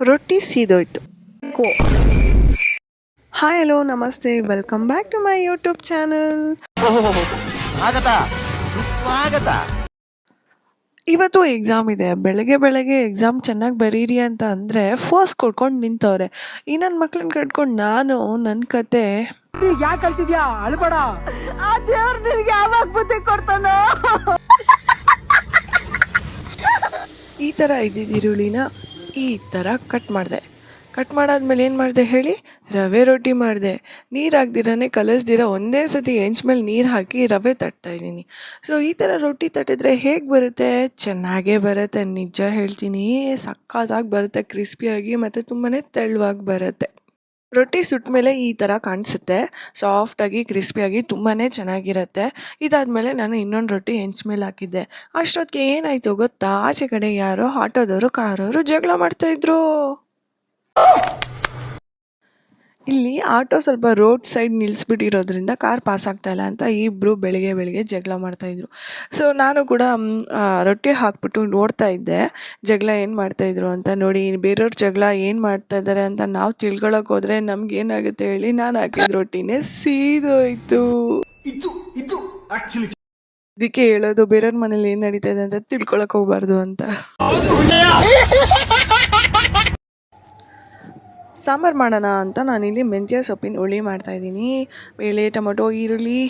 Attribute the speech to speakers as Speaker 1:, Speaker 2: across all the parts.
Speaker 1: ರೊಟ್ಟಿ ಸೀದೋಯ್ತು. Hi hello ನಮಸ್ತೆ welcome back to my YouTube channel ಇವತ್ತು ಎಕ್ಸಾಮ್ ಇದೆ. ಬೆಳಗ್ಗೆ ಬೆಳಗ್ಗೆ ಎಕ್ಸಾಮ್ ಚೆನ್ನಾಗಿ ಬರೀರಿ ಅಂತ ಅಂದರೆ ಫೋರ್ಸ್ ಕೊಡ್ಕೊಂಡು ನಿಂತವ್ರೆ. ಈ ನನ್ನ ಮಕ್ಳನ್ನ ಕಟ್ಕೊಂಡು ನಾನು ನನ್ನ ಕತೆ.
Speaker 2: ಯಾಕೆ ಕಲ್ತಿದ್ಯಾ ಅಳ್ಬೇಡ.
Speaker 3: ಆ ದೇವ್ರ ನಿನ್ಗೆ ಯಾವಾಗ ಬುದ್ಧಿ ಕೊಡ್ತಾನೋ?
Speaker 1: ಈ ಥರ ಇದ್ದಿದ್ದ ಈರುಳ್ಳಿನ ಈ ಥರ ಕಟ್ ಮಾಡಿದೆ. ಕಟ್ ಮಾಡಾದ್ಮೇಲೆ ಏನು ಮಾಡಿದೆ ಹೇಳಿ? ರವೆ ರೊಟ್ಟಿ ಮಾಡಿದೆ. ನೀರು ಹಾಕ್ದಿರನೇ ಕಲಿಸ್ದಿರ ಒಂದೇ ಸತಿ ಹೆಂಚ್ ಮೇಲೆ ನೀರು ಹಾಕಿ ರವೆ ತಟ್ತಾ ಇದ್ದೀನಿ. ಸೊ ಈ ಥರ ರೊಟ್ಟಿ ತಟ್ಟಿದ್ರೆ ಹೇಗೆ ಬರುತ್ತೆ? ಚೆನ್ನಾಗೇ ಬರುತ್ತೆ, ನಿಜ ಹೇಳ್ತೀನಿ. ಸಕ್ಕತ್ತಾಗಿ ಬರುತ್ತೆ ಕ್ರಿಸ್ಪಿಯಾಗಿ ಮತ್ತು ತುಂಬಾ ತೆಳುವಾಗಿ ಬರುತ್ತೆ. ರೊಟ್ಟಿ ಸುಟ್ಟ ಮೇಲೆ ಈ ಥರ ಕಾಣಿಸುತ್ತೆ. ಸಾಫ್ಟಾಗಿ ಕ್ರಿಸ್ಪಿಯಾಗಿ ತುಂಬಾ ಚೆನ್ನಾಗಿರುತ್ತೆ. ಇದಾದಮೇಲೆ ನಾನು ಇನ್ನೊಂದು ರೊಟ್ಟಿ ಹೆಂಚ್ ಮೇಲೆ ಹಾಕಿದ್ದೆ. ಅಷ್ಟೊತ್ತಿಗೆ ಏನಾಯಿತು ಗೊತ್ತಾ? ಆಚೆ ಕಡೆ ಯಾರೋ ಆಟೋದವರು, ಕಾರವರು ಜಗಳ ಮಾಡ್ತಾ ಇದ್ರು. ಇಲ್ಲಿ ಆಟೋ ಸ್ವಲ್ಪ ರೋಡ್ ಸೈಡ್ ನಿಲ್ಲಿಸ್ಬಿಟ್ಟಿರೋದ್ರಿಂದ ಕಾರ್ ಪಾಸ್ ಆಗ್ತಾ ಇಲ್ಲ ಅಂತ ಇಬ್ಬರು ಬೆಳಿಗ್ಗೆ ಬೆಳಿಗ್ಗೆ ಜಗಳ ಮಾಡ್ತಾಯಿದ್ರು ಸೊ ನಾನು ಕೂಡ ರೊಟ್ಟಿ ಹಾಕ್ಬಿಟ್ಟು ನೋಡ್ತಾ ಇದ್ದೆ. ಜಗಳ ಏನು ಮಾಡ್ತಾಯಿದ್ರು ಅಂತ ನೋಡಿ ಬೇರೆಯವ್ರ ಜಗಳ ಏನು ಮಾಡ್ತಾ ಇದ್ದಾರೆ ಅಂತ ನಾವು ತಿಳ್ಕೊಳಕ್ ಹೋದ್ರೆ ನಮ್ಗೆ ಏನಾಗುತ್ತೆ ಹೇಳಿ ನಾನು ಹಾಕಿದ ರೊಟ್ಟಿನೇ ಸೀದೋಯ್ತು.
Speaker 4: ಇದು ಇದು ಆಕ್ಚುಲಿ
Speaker 1: ಅದಕ್ಕೆ ಹೇಳೋದು ಬೇರೆಯವ್ರ ಮನೇಲಿ ಏನು ನಡೀತಾ ಇದೆ ಅಂತ ತಿಳ್ಕೊಳಕ್ಕೆ ಹೋಗ್ಬಾರ್ದು ಅಂತ. ಸಾಂಬಾರು ಮಾಡೋಣ ಅಂತ ನಾನಿಲ್ಲಿ ಮೆಂತ್ಯ ಸೊಪ್ಪಿನ ಹುಳಿ ಮಾಡ್ತಾಯಿದ್ದೀನಿ ಬೇಳೆ ಟೊಮೊಟೊ, ಈರುಳ್ಳಿ,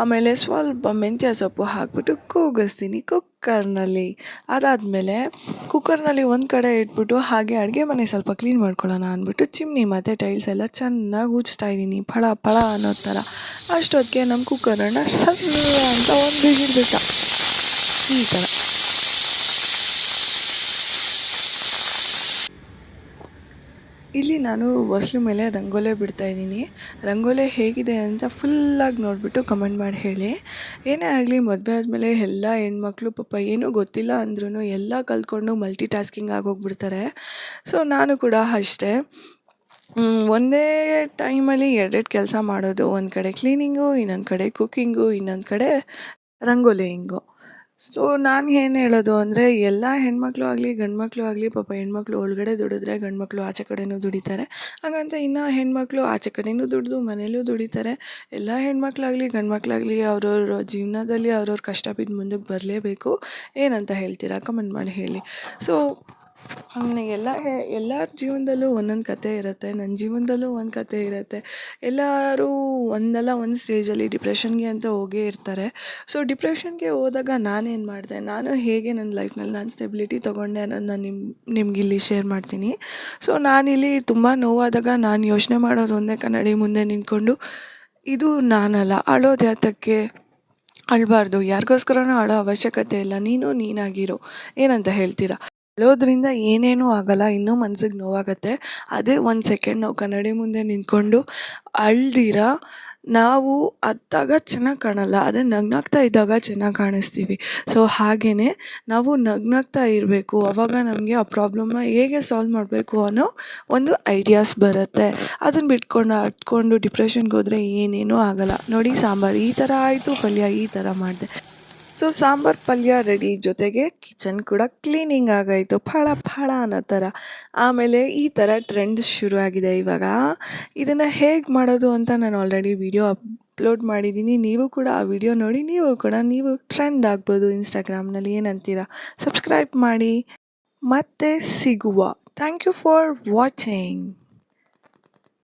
Speaker 1: ಆಮೇಲೆ ಸ್ವಲ್ಪ ಮೆಂತ್ಯ ಸೊಪ್ಪು ಹಾಕ್ಬಿಟ್ಟು ಕೂಗಿಸ್ತೀನಿ ಕುಕ್ಕರ್ನಲ್ಲಿ. ಅದಾದಮೇಲೆ ಕುಕ್ಕರ್ನಲ್ಲಿ ಒಂದು ಕಡೆ ಇಟ್ಬಿಟ್ಟು ಹಾಗೆ ಅಡುಗೆ ಮನೆ ಸ್ವಲ್ಪ ಕ್ಲೀನ್ ಮಾಡ್ಕೊಳ್ಳೋಣ ಅಂದ್ಬಿಟ್ಟು ಚಿಮ್ನಿ ಮತ್ತು ಟೈಲ್ಸ್ ಎಲ್ಲ ಚೆನ್ನಾಗಿ ಉಜ್ತಾ ಇದ್ದೀನಿ. ಫಳ ಫಳ ಅನ್ನೋ ಥರ. ಅಷ್ಟೊತ್ತಿಗೆ ನಮ್ಮ ಕುಕ್ಕರನ್ನು ಸಣ್ಣ ಅಂತ ಒಂದು ಬಿಟ್ಟ ಈ ಥರ. ಇಲ್ಲಿ ನಾನು ಹೊಸ್ಲು ಮೇಲೆ ರಂಗೋಲೆ ಬಿಡ್ತಾ ಇದ್ದೀನಿ. ರಂಗೋಲೆ ಹೇಗಿದೆ ಅಂತ ಫುಲ್ಲಾಗಿ ನೋಡಿಬಿಟ್ಟು ಕಮೆಂಟ್ ಮಾಡಿ ಹೇಳಿ. ಏನೇ ಆಗಲಿ, ಮದುವೆ ಆದಮೇಲೆ ಎಲ್ಲ ಹೆಣ್ಮಕ್ಳು ಪಾಪ ಏನೂ ಗೊತ್ತಿಲ್ಲ ಅಂದ್ರೂ ಎಲ್ಲ ಕಲ್ತ್ಕೊಂಡು ಮಲ್ಟಿ ಟಾಸ್ಕಿಂಗ್ ಆಗೋಗ್ಬಿಡ್ತಾರೆ. ಸೊ ನಾನು ಕೂಡ ಅಷ್ಟೇ. ಒಂದೇ ಟೈಮಲ್ಲಿ ಎರಡೆರಡು ಕೆಲಸ ಮಾಡೋದು. ಒಂದು ಕಡೆ ಕ್ಲೀನಿಂಗು ಇನ್ನೊಂದು ಕಡೆ ಕುಕ್ಕಿಂಗು ಇನ್ನೊಂದು ಕಡೆ ರಂಗೋಲಿಂಗು. ಸೊ ನಾನು ಏನು ಹೇಳೋದು ಅಂದರೆ, ಎಲ್ಲ ಹೆಣ್ಮಕ್ಳು ಆಗಲಿ, ಗಂಡ್ಮಕ್ಳು ಆಗಲಿ, ಪಾಪ ಹೆಣ್ಮಕ್ಳು ಒಳಗಡೆ ದುಡಿದ್ರೆ ಗಂಡ್ಮಕ್ಳು ಆಚೆ ಕಡೆಯೂ ದುಡಿತಾರೆ. ಹಾಗಂತ ಇನ್ನು ಹೆಣ್ಮಕ್ಳು ಆಚೆ ಕಡೆಯೂ ದುಡಿದು, ಮನೇಲೂ ದುಡಿತಾರೆ. ಎಲ್ಲ ಹೆಣ್ಮಕ್ಳಾಗಲಿ ಗಂಡ್ಮಕ್ಳಾಗಲಿ ಅವ್ರವ್ರ ಜೀವನದಲ್ಲಿ ಅವ್ರವ್ರ ಕಷ್ಟ ಬಿದ್ದು ಮುಂದಕ್ಕೆ ಬರಲೇಬೇಕು. ಏನಂತ ಹೇಳ್ತೀರಾ? ಕಮೆಂಟ್ ಮಾಡಿ ಹೇಳಿ. ಸೊ ಹಂಗೆ ಎಲ್ಲ ಎಲ್ಲರ ಜೀವನದಲ್ಲೂ ಒಂದೊಂದು ಕತೆ ಇರುತ್ತೆ ನನ್ನ ಜೀವನದಲ್ಲೂ ಒಂದು ಕತೆ ಇರುತ್ತೆ. ಎಲ್ಲರೂ ಒಂದಲ್ಲ ಒಂದು ಸ್ಟೇಜಲ್ಲಿ ಡಿಪ್ರೆಷನ್ಗೆ ಅಂತ ಹೋಗೇ ಇರ್ತಾರೆ. ಸೊ, ಡಿಪ್ರೆಷನ್ಗೆ ಹೋದಾಗ ನಾನೇನು ಮಾಡಿದೆ, ನಾನು ಹೇಗೆ ನನ್ನ ಲೈಫ್ನಲ್ಲಿ ನಾನು ಸ್ಟೆಬಿಲಿಟಿ ತೊಗೊಂಡೆ ನಾನು ನಿಮ್ಮ ಇಲ್ಲಿ ಶೇರ್ ಮಾಡ್ತೀನಿ. ಸೊ, ನಾನಿಲ್ಲಿ ತುಂಬ ನೋವಾದಾಗ ನಾನು ಯೋಚನೆ ಮಾಡೋದು ಒಂದೇ ಕನ್ನಡಿ ಮುಂದೆ ನಿಂತ್ಕೊಂಡು, ಇದು ನಾನಲ್ಲ, ಅಳೋದು ಯಾತಕ್ಕೆ? ಅಳಬಾರ್ದು, ಯಾರಿಗೋಸ್ಕರನೂ ಅಳೋ ಅವಶ್ಯಕತೆ ಇಲ್ಲ, ನೀನು ನೀನಾಗಿರೋ, ಏನಂತ ಹೇಳ್ತೀರಾ? ಅಳೋದ್ರಿಂದ ಏನೇನೂ ಆಗಲ್ಲ, ಇನ್ನೂ ಮನ್ಸಿಗೆ ನೋವಾಗತ್ತೆ. ಅದೇ ಒಂದು ಸೆಕೆಂಡ್ ನಾವು ಕನ್ನಡಿ ಮುಂದೆ ನಿಂತ್ಕೊಂಡು ಅಳ್ದಿರ ನಾವು ಅತ್ತಾಗ ಚೆನ್ನಾಗಿ ಕಾಣಲ್ಲ, ಅದೇ ನಗ್ನಾಗ್ತಾ ಇದ್ದಾಗ ಚೆನ್ನಾಗಿ ಕಾಣಿಸ್ತೀವಿ. ಸೊ ಹಾಗೇ ನಾವು ನಗ್ನಾಗ್ತಾ ಇರಬೇಕು, ಅವಾಗ ನಮಗೆ ಆ ಪ್ರಾಬ್ಲಮ್ನ ಹೇಗೆ ಸಾಲ್ವ್ ಮಾಡಬೇಕು ಅನ್ನೋ ಒಂದು ಐಡಿಯಾಸ್ ಬರುತ್ತೆ. ಅದನ್ನು ಬಿಟ್ಕೊಂಡು ಹತ್ಕೊಂಡು ಡಿಪ್ರೆಷನ್ಗೆ ಹೋದರೆ ಏನೇನೂ ಆಗಲ್ಲ. ನೋಡಿ ಸಾಂಬಾರು, ಈ ಥರ ಆಯಿತು ಪಲ್ಯ, ಈ ಥರ ಮಾಡಿದೆ. ಸೊ ಸಾಂಬಾರು ಪಲ್ಯ ರೆಡಿ ಜೊತೆಗೆ ಕಿಚನ್ ಕೂಡ ಕ್ಲೀನಿಂಗ್ ಆಗಾಯಿತು. ಫಳ ಫಳ ಅನ್ನೋ ಥರ. ಆಮೇಲೆ ಈ ಥರ ಟ್ರೆಂಡ್ ಶುರು ಆಗಿದೆ ಇವಾಗ. ಇದನ್ನು ಹೇಗೆ ಮಾಡೋದು ಅಂತ ನಾನು ಆಲ್ರೆಡಿ ವಿಡಿಯೋ ಅಪ್ಲೋಡ್ ಮಾಡಿದ್ದೀನಿ. ನೀವು ಕೂಡ ಆ ವಿಡಿಯೋ ನೋಡಿ, ನೀವು ಕೂಡ, ನೀವು ಟ್ರೆಂಡ್ ಆಗ್ಬೋದು ಇನ್ಸ್ಟಾಗ್ರಾಮ್ನಲ್ಲಿ ಏನಂತೀರಾ? ಸಬ್ಸ್ಕ್ರೈಬ್ ಮಾಡಿ. ಮತ್ತೆ ಸಿಗುವ. Thank you for watching